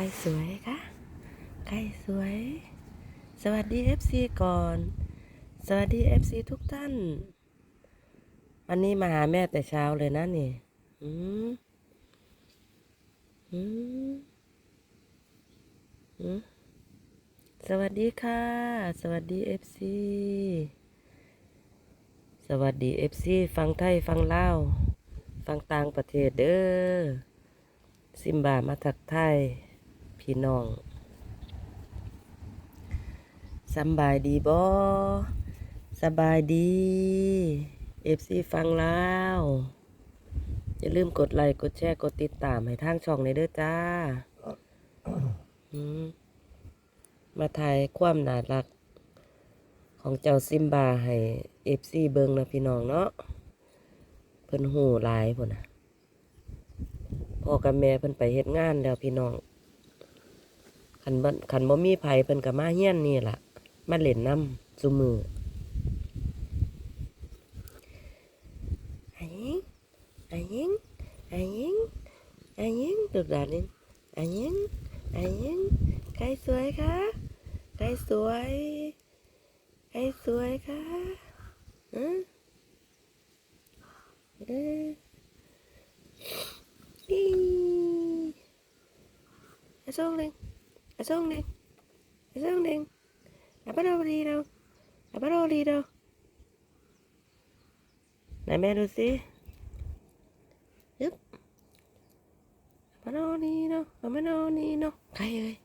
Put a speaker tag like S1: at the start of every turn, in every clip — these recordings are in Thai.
S1: รสวยคะใครสวย สวัสดี FC ก่อน สวัสดี FC ทุกท่าน วันนี้มาหาแม่แต่เช้าเลยนะนี่ อืมอืมอืมสวัสดีค่ะ สวัสดี FC สวัสดี FC ฟังไทยฟังเล่าฟังต่างประเทศเด้อซิมบามาทักไทย พี่น้องสบายดีบ่สบายดีเอฟซีฟังแล้ว อย่าลืมกดไลค์กดแชร์กดติดตามให้ทางช่องในเด้อจ้า มาถ่ายความน่ารัก ของเจ้าซิมบาให้เอฟซีเบิงนะพี่น้องเนาะเพิ่นหูหลายพุ่นนะพ่อกับแม่เพิ่นไปเฮ็ดงานแล้วพี่น้อง คันบ่คันบ่มีไผเพิ่นก็มาเฮียนนี่ล่ะ มาเล่นน้ำซุมือไอายิงไอายิงไอายิงไอายิงดุดาลินอายิงไอายิงใครสวยคะใครสวยใครสวยคะอืมอเด้อ đi à xuống đi à xuống đi. À xuống đi. À bắt đầu đi đâu? À bắt đầu đi đâu? Này mẹ đồ xí. Giúp bắt đầu đi đâu? À bắt đầu đi đâu? Khai ơi.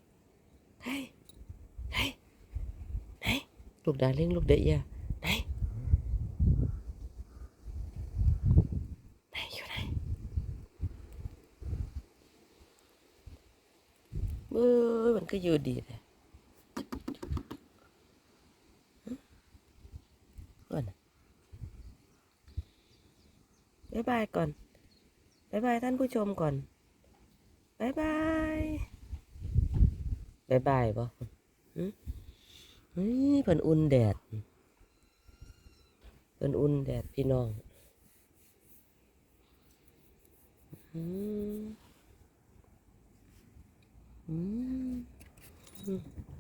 S1: Khai khai này. Lúc đã lên, lúc đấy à? ันก็อยู่ดีเลยก่อนบายบายก่อนบายบายท่านผู้ชมก่อนบายบายบายบายบ่เฮ้ยเพิ่นอุ่นแดดเพิ่นอุ่นแดดพี่น้องอืมอืม 嗯。